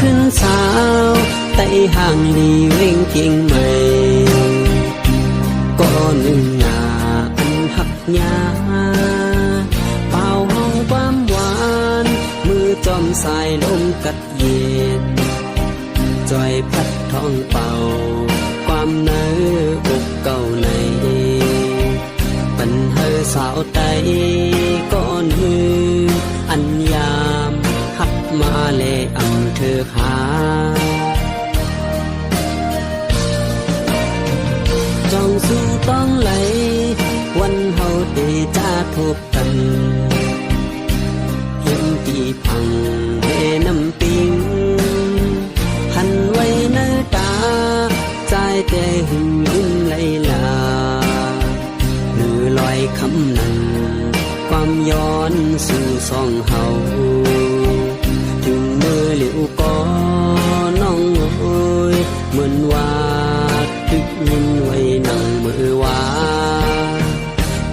ขึ้นสาวไต่ห่างลีเว่งเกียงใหม่ก็หนึ่งหนาอันหักยาเป่าห้องความหวาน มือจอมสายลมกัดเย็นจอยพัดท้องเป่า ความเนื้ออกเก่าในปัญหาสาวไต่ก่อนหื เธอหาจองสู้ต้องไหล วันเฮาเดจาทบกัน เห็นตีพังเวน้ำปี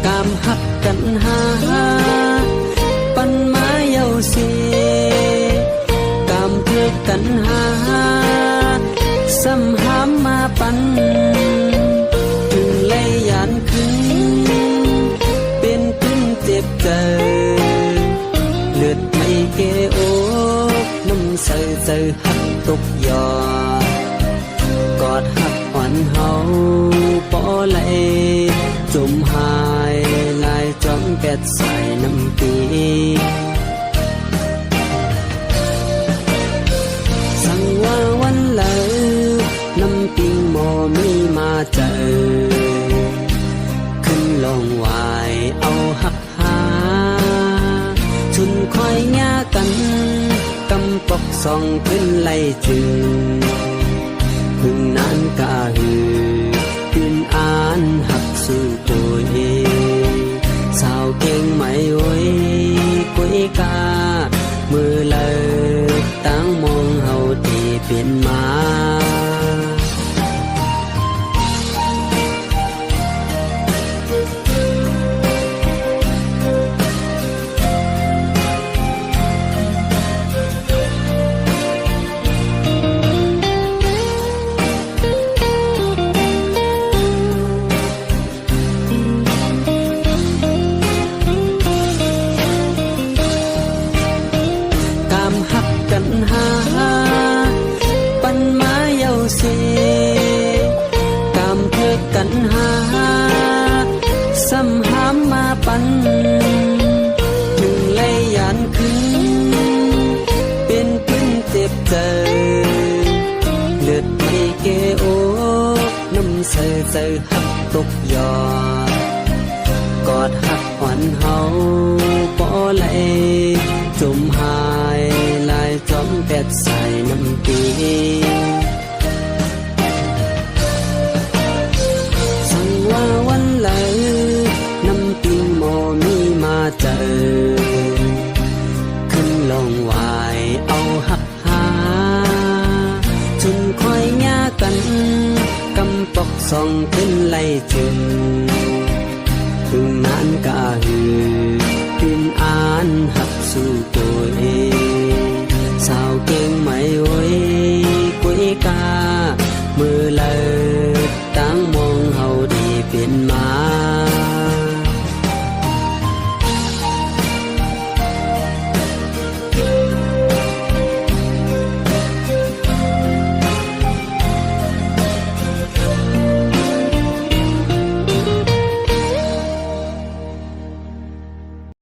ากามหักกันหา ปันมาเยาเสียกามเพื่อกันหาซ้ำหามมาปันถึงเลยยานขึ้น เป็นขึ้นเจ็บเจเลือดไม่เกโอกน้ำใสใสหักตกยอกอดหักอ่อนเฮาปอไหลจมหายลา แกดใส่น้ำปีสั่งว่าวันเหลอน้ำปิงโมมีมาเจอ ขึ้นลงวายเอาหักหา ชุนคอยยากันกำปอกส่องขึ้นไล่จึงพึ่งนานกาหือ ซ้ำหามมาปันถึงเลยยานขึ้น เป็นพื้นเจ็บเจอเลือดไม่เกโอน้ำใสใสหักตกยอดกอดหักหวันเฮา องวายเอาหักหาจุนคอยยากันกำปอกส่องขึ้นไล่ถึง